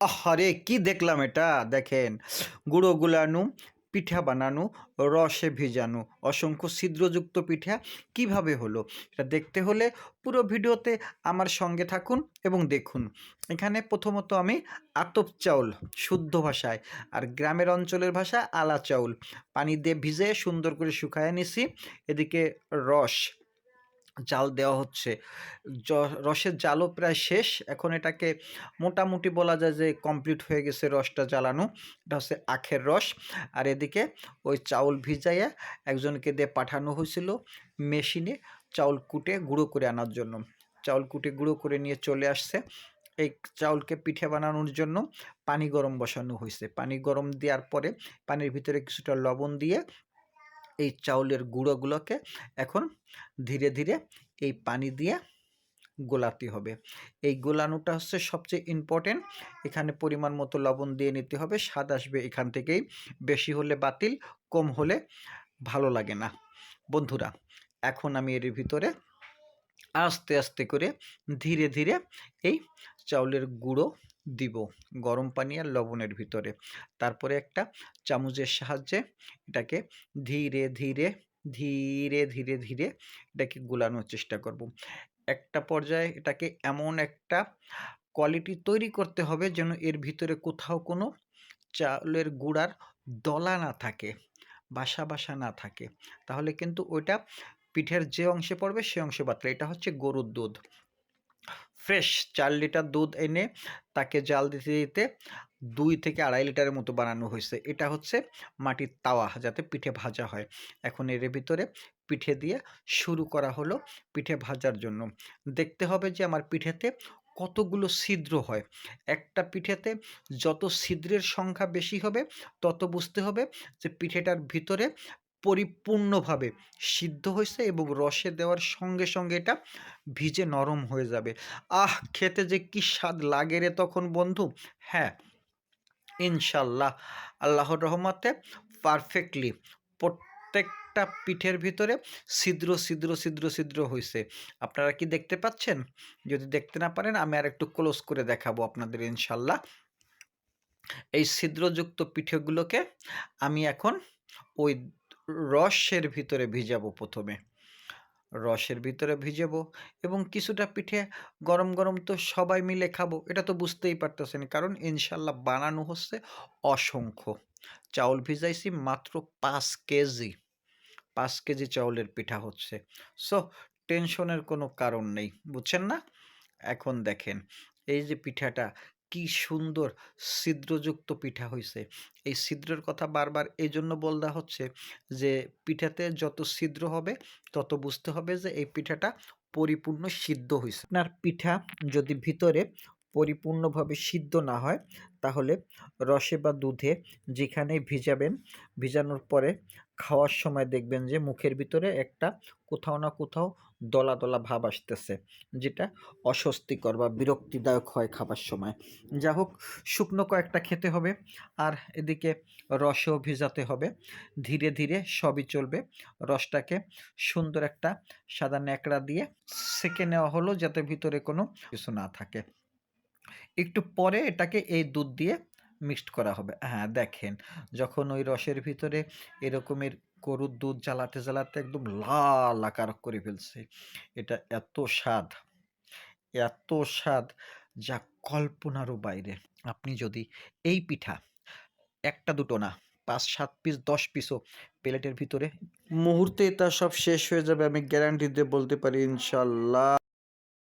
আহারে কি দেখলাম এটা? দেখেন, গুঁড়ো গুলানো, পিঠা বানানো, রসে ভিজানো, অসংখ্য ছিদ্রযুক্ত পিঠা। কীভাবে হলো? এটা দেখতে হলে পুরো ভিডিওতে আমার সঙ্গে থাকুন এবং দেখুন। এখানে প্রথমত আমি আতপ চাউল, শুদ্ধ ভাষায়, আর গ্রামের অঞ্চলের ভাষা আলা চাউল। পানি দিয়ে ভিজে সুন্দর করে শুকায় নিছি। এদিকে রস জাল দেওয়া হচ্ছে। রসের জালও প্রায় শেষ। এখন এটাকে মোটামুটি বলা যায় যে কমপ্লিট হয়ে গেছে রসটা জ্বালানো। এটা হচ্ছে আখের রস। আর এদিকে ওই চাউল ভিজাইয়া একজনকে দিয়ে পাঠানো হয়েছিল মেশিনে চাউল কুটে গুঁড়ো করে আনার জন্য। চাউল কুটে গুঁড়ো করে নিয়ে চলে আসছে। এই চাউলকে পিঠে বানানোর জন্য পানি গরম বসানো হয়েছে। পানি গরম দেওয়ার পরে পানির ভিতরে কিছুটা লবণ দিয়ে এই চাউলের গুঁড়োগুলোকে এখন ধীরে ধীরে এই পানি দিয়ে গোলাতে হবে। এই গোলানোটা হচ্ছে সবচেয়ে ইম্পর্টেন্ট এখানে পরিমাণ মতো লবণ দিয়ে নিতে হবে। স্বাদ আসবে এখান থেকেই। বেশি হলে বাতিল, কম হলে ভালো লাগে না। বন্ধুরা, এখন আমি এর ভিতরে আস্তে আস্তে করে ধীরে ধীরে এই চাউলের গুঁড়ো দিব গরম পানি আর লবণের ভিতরে। তারপরে একটা চামচের সাহায্যে এটাকে ধীরে ধীরে ধীরে ধীরে ধীরে এটাকে গুলানোর চেষ্টা করব। একটা পর্যায়ে এটাকে এমন একটা কোয়ালিটি তৈরি করতে হবে যেন এর ভিতরে কোথাও কোনো চাউলের গুঁড়ার দলা না থাকে, বাসা বাসা না থাকে। তাহলে কিন্তু ওইটা পিঠের যে অংশে পড়বে সে অংশে বাতলে। এটা হচ্ছে গরুর দুধ। ফ্রেশ চার লিটার দুধ এনে তাকে জাল দিতে দিতে দুই থেকে আড়াই লিটারের মতো বানানো হয়েছে। এটা হচ্ছে মাটির তাওয়া যাতে পিঠে ভাজা হয়। এখন এর ভিতরে পিঠে দিয়ে শুরু করা হলো পিঠে ভাজার জন্য। দেখতে হবে যে আমার পিঠেতে কতগুলো ছিদ্র হয়। একটা পিঠেতে যত ছিদ্রের সংখ্যা বেশি হবে, তত বুঝতে হবে যে পিঠেটার ভিতরে পরিপূর্ণভাবে সিদ্ধ হয়েছে এবং রসে দেওয়ার সঙ্গে সঙ্গে এটা ভিজে নরম হয়ে যাবে। আহ, খেতে যে কি স্বাদ লাগে রে তখন বন্ধু? হ্যাঁ ইনশাল্লাহ আল্লাহর রহমতে পারফেক্টলি প্রত্যেকটা পিঠের ভিতরে ছিদ্র ছিদ্র ছিদ্র ছিদ্র হয়েছে। আপনারা কি দেখতে পাচ্ছেন? যদি দেখতে না পারেন, আমি আর একটু ক্লোজ করে দেখাবো আপনাদের ইনশাল্লাহ এই ছিদ্রযুক্ত পিঠেগুলোকে আমি এখন ওই রসের ভিতরে ভিজাবো প্রথমে। রসের ভিতরে ভিজাবো এবং কিছুটা পিঠে গরম গরম তো সবাই মিলে খাব, এটা তো বুঝতেই পারতেছেন। কারণ ইনশাল্লাহ বানানো হচ্ছে অসংখ্য। চাউল ভিজাইছি মাত্র পাঁচ কেজি পাঁচ কেজি চাউলের পিঠা হচ্ছে। সো, টেনশনের কোনো কারণ নেই, বুঝছেন না? এখন দেখেন, এই যে পিঠাটা কি সুন্দর ছিদ্রযুক্ত পিঠা হয়েছে এই ছিদ্রের কথা বারবার এই জন্য বলদা হচ্ছে যে, পিঠাতে যত ছিদ্র হবে, তত বুঝতে হবে যে, এই পিঠাটা পরিপূর্ণ সিদ্ধ হয়েছে আপনার পিঠা যদি ভিতরে পরিপূর্ণভাবে সিদ্ধ না হয়, তাহলে রসে বা দুধে যেখানেই ভিজাবেন, ভিজানোর পরে খাওয়ার সময় দেখবেন যে মুখের ভিতরে একটা কোথাও না কোথাও দলা দলা ভাব আসতেছে, যেটা অস্বস্তিকর বা বিরক্তিদায়ক হয় খাবার সময়। যা হোক, শুকনো কয়েকটা খেতে হবে আর এদিকে রসেও ভিজাতে হবে। ধীরে ধীরে সবই চলবে। রসটাকে সুন্দর একটা সাদা ন্যাকড়া দিয়ে সেকে নেওয়া হলো যাতে ভিতরে কোনো কিছু না থাকে। একটু পরে এটাকে এই দুধ দিয়ে মিক্সড করা হবে। হ্যাঁ দেখেন, যখন ওই রসের ভিতরে এরকমের গরুর দুধ জ্বালাতে জ্বালাতে একদম লাল আকার করে ফেলছে, এটা এত স্বাদ এত স্বাদ যা কল্পনারও বাইরে। আপনি যদি এই পিঠা একটা দুটো না, পাঁচ, সাত পিস দশ পিসও প্লেটের ভিতরে মুহূর্তে তা সব শেষ হয়ে যাবে, আমি গ্যারান্টি দিয়ে বলতে পারি, ইনশাল্লাহ।